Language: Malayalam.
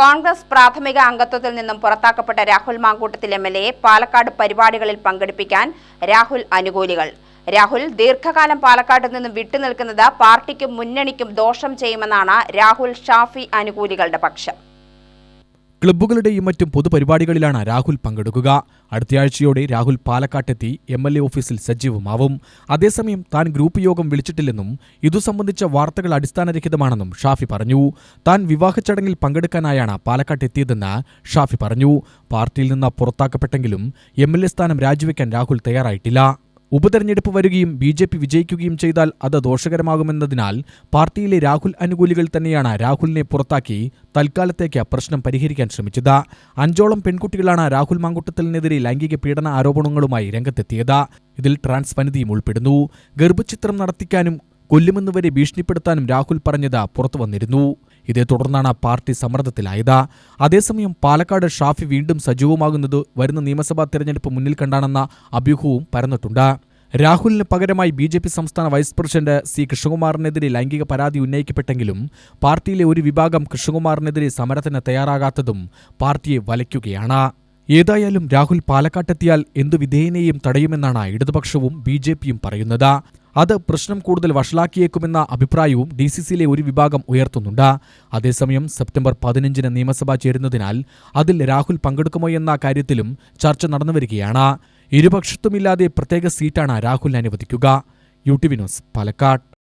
കോൺഗ്രസ് പ്രാഥമിക അംഗത്വത്തിൽ നിന്നും പുറത്താക്കപ്പെട്ട രാഹുൽ മാങ്കൂട്ടത്തിൽ എം എൽ എയെ പാലക്കാട് പരിപാടികളിൽ പങ്കെടുപ്പിക്കാൻ രാഹുൽ അനുകൂലികൾ. രാഹുൽ ദീർഘകാലം പാലക്കാട് നിന്നും വിട്ടുനിൽക്കുന്നത് പാർട്ടിക്കും മുന്നണിക്കും ദോഷം ചെയ്യുമെന്നാണ് രാഹുൽ ഷാഫി അനുകൂലികളുടെ പക്ഷം. ക്ലബ്ബുകളുടെയും മറ്റും പൊതുപരിപാടികളിലാണ് രാഹുൽ പങ്കെടുക്കുക. അടുത്തയാഴ്ചയോടെ രാഹുൽ പാലക്കാട്ടെത്തി എം എൽ എ ഓഫീസിൽ സജീവമാവും. അതേസമയം താൻ ഗ്രൂപ്പ് യോഗം വിളിച്ചിട്ടില്ലെന്നും ഇതു സംബന്ധിച്ച വാർത്തകൾ അടിസ്ഥാനരഹിതമാണെന്നും ഷാഫി പറഞ്ഞു. താൻ വിവാഹ ചടങ്ങിൽ പങ്കെടുക്കാനായാണ് പാലക്കാട്ടെത്തിയതെന്ന് ഷാഫി പറഞ്ഞു. പാർട്ടിയിൽ നിന്ന് പുറത്താക്കപ്പെട്ടെങ്കിലും എം എൽ എ സ്ഥാനം രാജിവെക്കാൻ രാഹുൽ തയ്യാറായിട്ടില്ല. ഉപതെരഞ്ഞെടുപ്പ് വരികയും ബി ജെ പി വിജയിക്കുകയും ചെയ്താൽ അത് ദോഷകരമാകുമെന്നതിനാൽ പാർട്ടിയിലെ രാഹുൽ അനുകൂലികൾ തന്നെയാണ് രാഹുലിനെ പുറത്താക്കി തൽക്കാലത്തേക്ക് പ്രശ്നം പരിഹരിക്കാൻ ശ്രമിച്ചത്. അഞ്ചോളം പെൺകുട്ടികളാണ് രാഹുൽ മാങ്കുട്ടത്തലിനെതിരെ ലൈംഗിക പീഡന ആരോപണങ്ങളുമായി രംഗത്തെത്തിയത്. ഇതിൽ ട്രാൻസ് വനിതയും ഉൾപ്പെടുന്നു. ഗർഭചിത്രം നടത്തിക്കാനും കൊല്ലുമെന്നുവരെ ഭീഷണിപ്പെടുത്താനും രാഹുൽ പറഞ്ഞത് പുറത്തു വന്നിരുന്നു. ഇതേ തുടർന്നാണ് പാർട്ടി സമ്മർദ്ദത്തിലായത്. അതേസമയം പാലക്കാട് ഷാഫി വീണ്ടും സജീവമാകുന്നത് വരുന്ന നിയമസഭാ തെരഞ്ഞെടുപ്പ് മുന്നിൽ കണ്ടാണെന്ന അഭ്യൂഹവും പരന്നിട്ടുണ്ട്. രാഹുലിന് പകരമായി ബി ജെ പി സംസ്ഥാന വൈസ് പ്രസിഡന്റ് സി കൃഷ്ണകുമാറിനെതിരെ ലൈംഗിക പരാതി ഉന്നയിക്കപ്പെട്ടെങ്കിലും പാർട്ടിയിലെ ഒരു വിഭാഗം കൃഷ്ണകുമാറിനെതിരെ സമരത്തിന് തയ്യാറാകാത്തതും പാർട്ടിയെ വലയ്ക്കുകയാണ്. ഏതായാലും രാഹുൽ പാലക്കാട്ടെത്തിയാൽ എന്തു വിധേയനെയും തടയുമെന്നാണ് ഇടതുപക്ഷവും ബി പറയുന്നത്. അത് പ്രശ്നം കൂടുതൽ വഷളാക്കിയേക്കുമെന്ന അഭിപ്രായവും ഡി സി സിയിലെ ഒരു വിഭാഗം ഉയർത്തുന്നുണ്ട്. അതേസമയം സെപ്റ്റംബർ പതിനഞ്ചിന് നിയമസഭ ചേരുന്നതിനാൽ അതിൽ രാഹുൽ പങ്കെടുക്കുമോ എന്ന കാര്യത്തിലും ചർച്ച നടന്നുവരികയാണ്. ഇരുപക്ഷത്തുമില്ലാതെ പ്രത്യേക സീറ്റാണ് രാഹുൽ അനുവദിക്കുക. U T V news Palakkad.